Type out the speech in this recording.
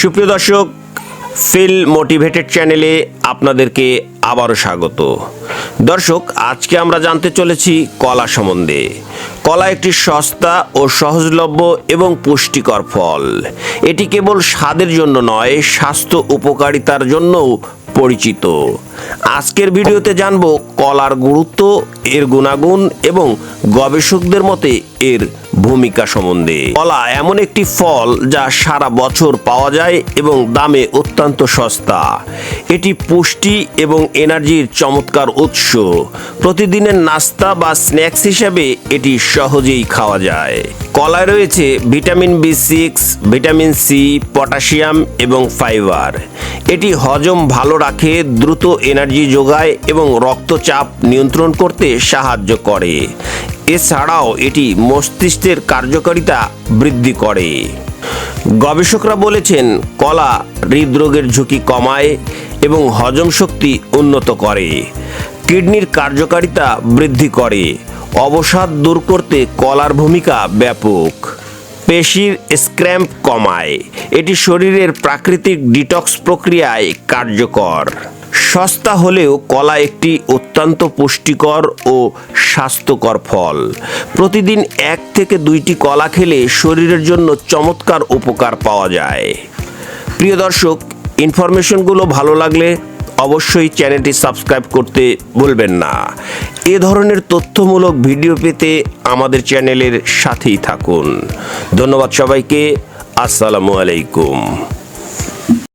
সুপ্রিয় দর্শক feel motivated চ্যানেলে আপনাদেরকে আবারও স্বাগত। দর্শক, আজকে আমরা জানতে চলেছি কলা সম্বন্ধে। কলা একটি সস্তা ও সহজলভ্য এবং পুষ্টিকর ফল। এটি কেবল স্বাদের জন্য নয়, স্বাস্থ্য উপকারিতার জন্যও পরিচিত। আজকের ভিডিওতে জানব কলার গুরুত্ব, এর গুণাগুণ এবং গবেষকদের মতে এর ভূমিকা সম্বন্ধে। কলা এমন একটি ফল যা সারা বছর পাওয়া যায় এবং দামে অত্যন্ত সস্তা। এটি পুষ্টি এবং এনার্জির চমৎকার উৎস। প্রতিদিনের নাস্তা বা স্ন্যাক্স হিসেবে এটি সহজেই খাওয়া যায়। কলায় রয়েছে vitamin B six, vitamin C, potassium এবং ফাইবার। এটি হজম ভালো রাখে, দ্রুত এনার্জি যোগায় এবং রক্তচাপ নিয়ন্ত্রণ করতে সাহায্য করে। এছাড়াও এটি মস্তিষ্কের কার্যকারিতা বৃদ্ধি করে। গবেষকরা বলেছেন, কলা হৃদরোগের ঝুঁকি কমায় এবং হজম শক্তি উন্নত করে। কিডনির কার্যকারিতা বৃদ্ধি করে। অবসাদ দূর করতে কলার ভূমিকা ব্যাপক। পেশির স্ক্র্যাম্প কমায়। এটি শরীরের প্রাকৃতিক ডিটক্স প্রক্রিয়ায় কার্যকর। সস্তা হলেও কলা একটি অত্যন্ত পুষ্টিকর ও স্বাস্থ্যকর ফল। প্রতিদিন এক থেকে দুইটি কলা খেলে শরীরের জন্য চমৎকার উপকার পাওয়া যায়। প্রিয় দর্শক, ইনফরমেশনগুলো ভালো লাগলে অবশ্যই চ্যানেলটি সাবস্ক্রাইব করতে ভুলবেন না। এ ধরনের তথ্যমূলক ভিডিও পেতে আমাদের চ্যানেলের সাথেই থাকুন। ধন্যবাদ সবাইকে। আসসালামু আলাইকুম।